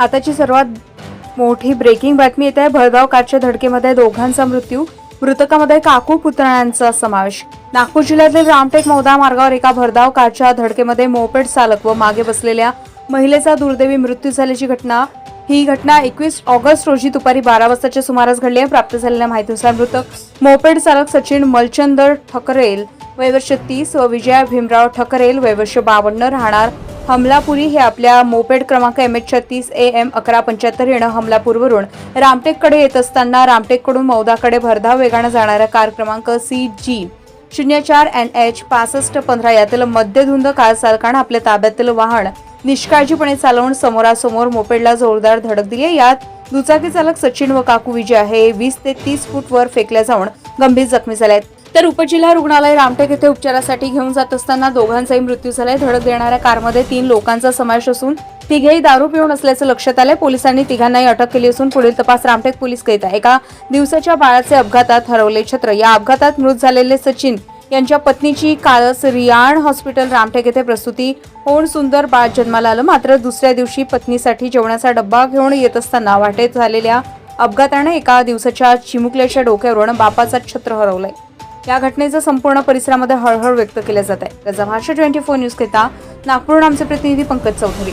आताची सर्वात मोठी ब्रेकिंग बातमी येत. आहे भरधाव कारच्या धडकेमध्ये दोघांचा मृत्यू. मृतकामध्ये काकू पुतण्यांचा समावेश. नागपूर जिल्ह्यातील रामटेक मौदा मार्गावर एका भरधाव कारच्या धडकेमध्ये मोपेड चालक व मागे बसलेल्या महिलेचा दुर्दैवी मृत्यू झाल्याची घटना. ही घटना एकवीस ऑगस्ट रोजी दुपारी बारा वाजताच्या सुमारास घडली आहे. प्राप्त झालेल्या माहितीनुसार मृतक मोपेड चालक सचिन मलचंदर ठकरेल वयवर्ष तीस व विजया भीमराव ठकरेल वयवर्ष बावन्न राहणार हमलापुरी हे आपल्या मोपेड क्रमांक एम एच छत्तीस ए एम अकरा पंच्याहत्तर येणं हमलापूरवरून रामटेककडे येत असताना रामटेककडून मौदाकडे भरधाव वेगानं जाणारा कार क्रमांक सी जी शून्य चार एन एच पासष्ट पंधरा यातील मध्यधुंद कार चालकानं आपल्या ताब्यातील वाहन निष्काळजीपणे चालवून समोरासमोर मोपेडला जोरदार धडक दिली यात दुचाकी चालक सचिन व काकू विजय हे वीस ते तीस फूट वर फेकल्या जाऊन गंभीर जखमी झाले आहेत तर उपजिल्हा रुग्णालय रामटेक येथे उपचारासाठी घेऊन जात असताना दोघांचाही मृत्यू झालाय. धडक देणाऱ्या कारमध्ये तीन लोकांचा समावेश असून तिघेही दारू पिऊन असल्याचं लक्षात आलंय. पोलिसांनी तिघांनाही अटक केली असून पुढील तपास रामटेक पोलीस करीत आहे. एका दिवसाच्या बाळाचे अपघातात हरवले छत्र. या अपघातात मृत झालेले सचिन यांच्या पत्नीची कालच रियाण हॉस्पिटल रामटेक येथे प्रसूती होऊन सुंदर बाळ जन्माला आलं. मात्र दुसऱ्या दिवशी पत्नीसाठी जेवणाचा डब्बा घेऊन येत असताना वाटेत झालेल्या अपघाताने एका दिवसाच्या चिमुकल्याच्या डोक्यावरून बापाचा छत्र हरवलाय. या घटनेचं संपूर्ण परिसरामध्ये हळहळ व्यक्त केलं जात आहे. त्याचा महाराष्ट्र ट्वेंटी फोर न्यूज घेता नागपूर आमचे प्रतिनिधी पंकज चौधरी.